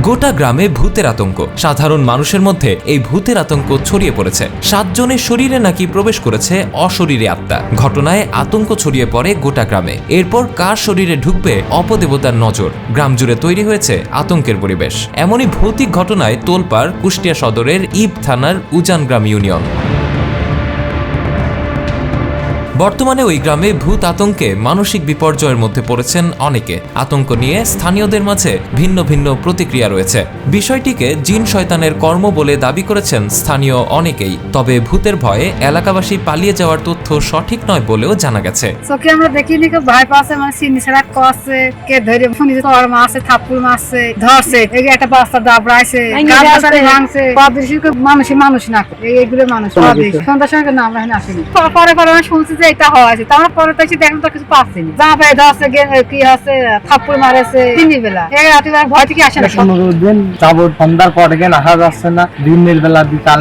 গোটা গ্রামে ভূতের আতঙ্ক। সাধারণ মানুষের মধ্যে এই ভূতের আতঙ্ক ছড়িয়ে পড়েছে। সাতজনের শরীরে নাকি প্রবেশ করেছে অশরীরে আত্মা। ঘটনায় আতঙ্ক ছড়িয়ে পড়ে গোটা গ্রামে। এরপর কার শরীরে ঢুকবে অপদেবতার নজর? গ্রাম জুড়ে তৈরি হয়েছে আতঙ্কের পরিবেশ। এমনই ভৌতিক ঘটনায় তোলপাড় কুষ্টিয়া সদরের ইব থানার উজানগ্রাম ইউনিয়ন। বর্তমানে ওই গ্রামে ভূত আতঙ্কে মানসিক বিপর্যয়ের মধ্যে পড়েছেন অনেকে। আতঙ্ক নিয়ে স্থানীয়দের মাঝে ভিন্ন ভিন্ন প্রতিক্রিয়া রয়েছে। বিষয়টিকে জিন শয়তানের কর্ম বলে দাবি করেছেন স্থানীয় অনেকেই। তবে ভূতের ভয়ে এলাকাবাসী পালিয়ে যাওয়ার তথ্য সঠিক নয় বলেও জানা গেছে। চোখে আমরা দেখিনি কেউ ভয় পাচ্ছে মানে চিনি ছাড়া করছে কে ধরে শুনি কর মারছে থাপ্পুর মারছে ধরছে এই একটা বস্তা দাবড়াইছে ভাঙছে। মানুষই মানুষ না এই এগুলো মানুষ সন্ধ্যার সঙ্গে না আমরা আসিনি। পরে- পরে পরে আমি শুনছি যে এটা তারপর পরে তো কিছু পাচ্ছি না যা পাই ধরছে গে- কি থাপ্পুর মারেছে বেলা। রাতে ভয় থেকে আসে না দিন যাব সন্ধ্যার আসা যাচ্ছে না। দিনের বেলা বিকাল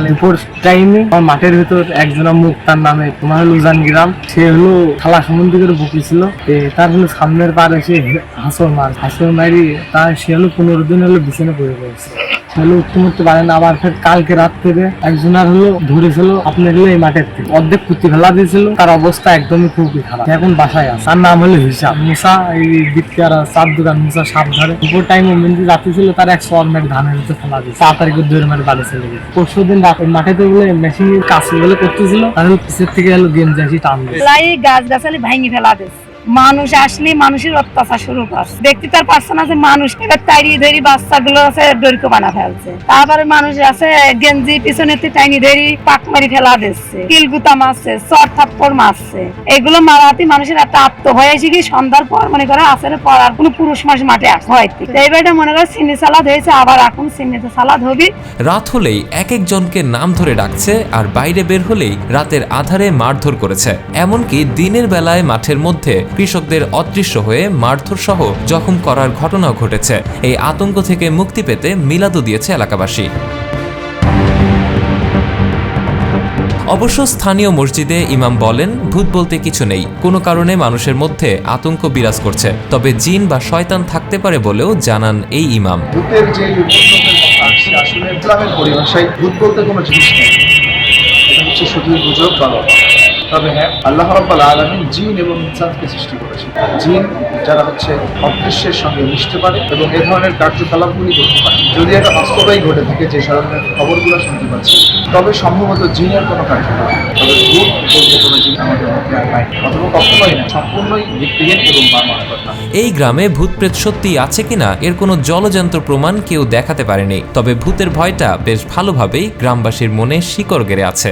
টাইমে আমার মাঠের ভিতর একজনা মুখ তার নামে তোমার হলো গ্রাম সে হলো খালা সমুদ্র করে বকিছিল। এ, তার হলো সামনের পার এসে হাসর মার হাসর মারি তার সে হলো পনেরো দিন হলো বিছানে পড়ে পড়েছে সে হলো উঠতে উঠতে পারে না, আবার ফের কালকে রাত থেকে একজনার হলো ধরেছিল আপনার হলো এই মাঠের থেকে। অর্ধেক ফেলা দিয়েছিল, তার অবস্থা একদমই খুবই খারাপ। এখন বাসায় আছে। তার নাম হলো হিসাব। মুসা এই দোকান মুসা সাপ ধরে উপর টাইম মেহেন্দি রাতে ছিল, তার একশো অর্মের ধানের ভিতরে ফেলা দিয়েছে। চার তারিখে দুই মারে বাড়ি চলে গেছে। পরশু দিন রাতে মাঠে তো বলে কাজ বলে করতেছিল, তার হলো পিছের থেকে হলো টান দিয়েছে। গাছ গাছালি ভাঙি ফেলা দিচ্ছে মানুষ আসলে মানুষের অত্যাচার শুরু করছে দেখতে তার পারছে না যে মানুষ এবার তাড়িয়ে ধরি বাচ্চাগুলো আছে ডরিকো বানা ফেলছে। তারপরে মানুষ আছে গেঞ্জি পিছনে টাইনি ধরি পাক মারি ফেলা দিচ্ছে। কিলগুতা মারছে, চর থাপ্পড় মারছে। এগুলো মারাতে মানুষের একটা আত্ম হয়ে এসে কি সন্ধ্যার পর মনে করে আসলে পর আর কোনো পুরুষ মাস মাঠে আসে হয়তো এইবারটা মনে করে চিনি সালাদ হয়েছে, আবার এখন চিনিতে সালাদ হবি। রাত হলেই এক একজনকে নাম ধরে ডাকছে আর বাইরে বের হলেই রাতের আধারে মারধর করেছে। এমনকি দিনের বেলায় মাঠের মধ্যে কৃষকদের অদৃশ্য হয়ে মারধর সহ জখম করার ঘটনাও ঘটেছে। এই আতঙ্ক থেকে মুক্তি পেতে মিলাদও দিয়েছে এলাকাবাসী। অবশ্য স্থানীয় মসজিদে ইমাম বলেন, ভূত বলতে কিছু নেই। কোনো কারণে মানুষের মধ্যে আতঙ্ক বিরাজ করছে। তবে জিন বা শয়তান থাকতে পারে বলেও জানান এই ইমাম। ভূতের যে পরিভাষায় ভূত বলতে কোনো জিনিস নেই। গুজব বা। তবে হ্যাঁ আল্লাহ রাব্বাল আলামিন জিন এবং ইনসানকে সৃষ্টি করেছে জিন, যারা হচ্ছে অদৃশ্যের সঙ্গে মিশতে পারে এবং এ ধরনের কার্যকলাপগুলি করতে পারে। যদি এটা বাস্তবেই ঘটে থাকে, যে ধরনের খবরগুলো শুনতে পাচ্ছি, তবে সম্ভবত জিনের কোনো কার্যকলাপ তবে ভূত বলতে কোনো জিন আমাদের মধ্যে আর নাই, অথবা কখনোই না, সম্পূর্ণই ভিত্তিহীন এবং বানোয়ার কথা এই গ্রামে ভূতপ্রেত সত্যি আছে কিনা, এর কোনো জলযন্ত্র প্রমাণ কেউ দেখাতে পারেনি। তবে ভূতের ভয়টা বেশ ভালোভাবেই গ্রামবাসীর মনে শিকড় গেড়ে আছে।